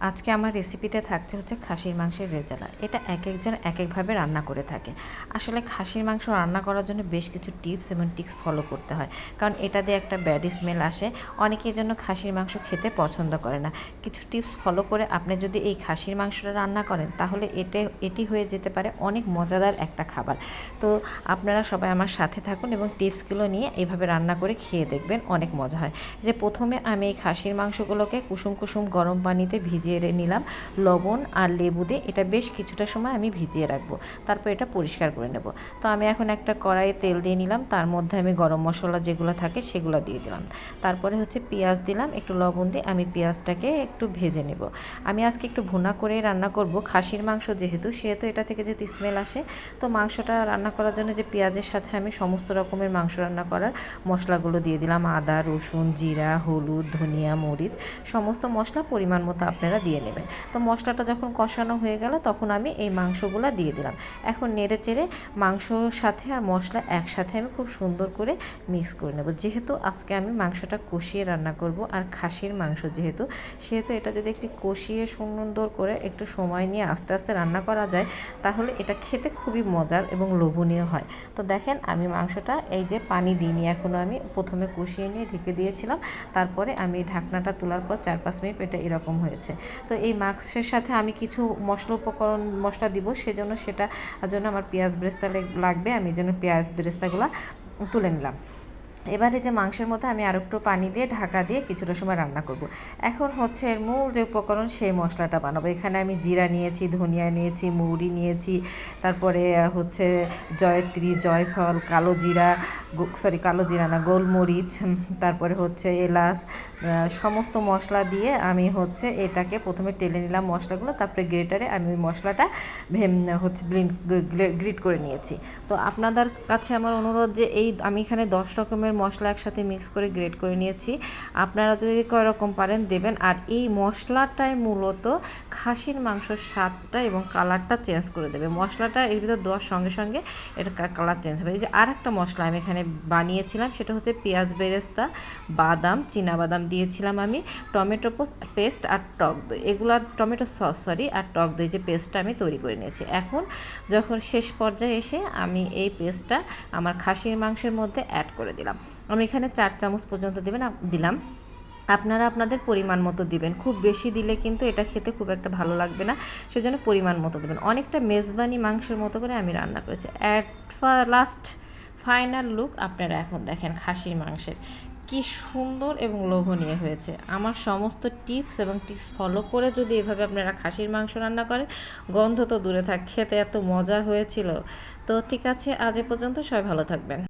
আজকে আমার রেসিপিতে থাকছে হচ্ছে খাসির মাংসের রেজালা। এটা এক একজন এক একভাবে রান্না করে থাকে। আসলে খাসির মাংস রান্না করার জন্য বেশ কিছু টিপস এবং টিক্স ফলো করতে হয়। কারণ এটা দিয়ে একটা ব্যাড স্মেল আসে। অনেকের জন্য খাসির মাংস খেতে পছন্দ করে না। কিছু টিপস ফলো করে আপনি যদি এই খাসির মাংসটা রান্না করেন, তাহলে এতে এটি হয়ে যেতে পারে অনেক মজাদার একটা খাবার। তো আপনারা সবাই আমার সাথে থাকুন এবং টিপসগুলো নিয়ে এইভাবে রান্না করে খেয়ে দেখবেন অনেক মজা হয়। যে প্রথমে আমি এই খাসির মাংসগুলোকে কুসুম কুসুম গরম পানিতে ভিজিয়ে নিলাম, লবণ আর লেবু দিয়ে। এটা বেশ কিছুটা সময় আমি ভিজিয়ে রাখব। তারপর এটা পরিষ্কার করে নেব। তো আমি এখন একটা কড়াইয়ে তেল দিয়ে নিলাম। তার মধ্যে আমি গরম মশলা যেগুলো থাকে সেগুলো দিয়ে দিলাম। তারপরে হচ্ছে পেঁয়াজ দিলাম, একটু লবণ দিয়ে আমি পেঁয়াজটাকে একটু ভেজে নেব। আমি আজকে একটু ভুনা করে রান্না করব। খাসির মাংস যেহেতু, সেহেতু এটা থেকে যে স্মেল আসে, তো মাংসটা রান্না করার জন্য যে পেঁয়াজের সাথে আমি সমস্ত রকমের মাংস রান্না করার মশলাগুলো দিয়ে দিলাম। আদা, রসুন, জিরা, হলুদ, ধনিয়া, মরিচ, সমস্ত মশলা পরিমাণ মতো আপনারা দিয়ে নেবেন। তো মশলাটা যখন কষানো হয়ে গেল, তখন আমি এই মাংসগুলো দিয়ে দিলাম। এখন নেড়ে চেড়ে মাংসর সাথে আর মশলা একসাথে আমি খুব সুন্দর করে মিক্স করে নেব। যেহেতু আজকে আমি মাংসটা কষিয়ে রান্না করব আর খাসির মাংস যেহেতু, সেহেতু এটা যদি একটু কষিয়ে সুন্দর করে একটু সময় নিয়ে আস্তে আস্তে রান্না করা যায়, তাহলে এটা খেতে খুবই মজার এবং লোভনীয় হয়। তো দেখেন আমি মাংসটা এই যে পানি দিইনি এখনও আমি প্রথমে কষিয়ে নিয়ে ঢেকে দিয়েছিলাম। তারপরে আমি ঢাকনাটা তোলার পর চার পাঁচ মিনিট এটা এরকম হয়েছে। তো এই মাংসের সাথে আমি কিছু মশলা উপকরণ, মশলা দিব, সেজন্য সেটা, জন্য আমার পেঁয়াজ ব্রেস্তা লাগবে, আমি যেন পেঁয়াজ ব্রেস্তাগুলো তুলে নিলাম। এবারে যে মাংসের মধ্যে আমি আরও একটু পানি দিয়ে ঢাকা দিয়ে কিছুটা সময় রান্না করব। এখন হচ্ছে এর মূল যে উপকরণ সেই মশলাটা বানাবো এখানে আমি জিরা নিয়েছি, ধনিয়া নিয়েছি মৌরি নিয়েছি, তারপরে হচ্ছে জয়ত্রী, জয়ফল, কালো জিরা সরি কালো জিরা না, গোলমরিচ তারপরে হচ্ছে এলাচ সমস্ত মশলা দিয়ে আমি হচ্ছে এটাকে প্রথমে টেলে নিলাম মশলাগুলো, তারপরে গ্রেটারে আমি ওই মশলাটা হচ্ছে গ্রিট করে নিয়েছি তো আপনাদের কাছে আমার অনুরোধ যে এই, আমি এখানে দশ রকমের মশলা একসাথে মিক্স করে গ্রেট করে নিয়েছি। আপনারা যদি রকম পারেন, দেবেন। আর এই মশলাটাই মূলত খাসির মাংসর স্বাদটা এবং কালারটা চেঞ্জ করে দেবে। মশলাটা এর ভিতর দেওয়ার সঙ্গে সঙ্গে এটা কালার চেঞ্জ হবে। এই যে আর একটা মশলা আমি এখানে বানিয়েছিলাম, সেটা হচ্ছে পেঁয়াজ বেরেস্তা, বাদাম বাদাম দিয়েছিলাম আমি, টমেটো পেস্ট আর টক দই। এগুলো টমেটো সস সরি আর টক দই যে পেস্টটা আমি তৈরি করে নিয়েছি। এখন যখন শেষ পর্যায়ে এসে আমি এই পেস্টটা আমার খাসির মাংসের মধ্যে অ্যাড করে দিলাম। আমি এখানে চার চামচ পর্যন্ত দেবেন দিলাম। আপনারা আপনাদের পরিমাণ মতো দিবেন। খুব বেশি দিলে কিন্তু এটা খেতে খুব একটা ভালো লাগবে না, সেজন্য পরিমাণ মতো দেবেন। অনেকটা মেজবানি মাংসের মতো করে আমি রান্না করেছি। অ্যাট লাস্ট ফাইনাল লুক আপনারা এখন দেখেন খাসির মাংসের কি সুন্দর এবং লোভনীয় হয়েছে। আমার সমস্ত টিপস এবং টিপস ফলো করে যদি এভাবে আপনারা খাসির মাংস রান্না করেন, গন্ধ তো দূরে থাক, খেতে এত মজা হয়েছিল। তো ঠিক আছে, আজ এ পর্যন্ত সবাই ভালো থাকবেন।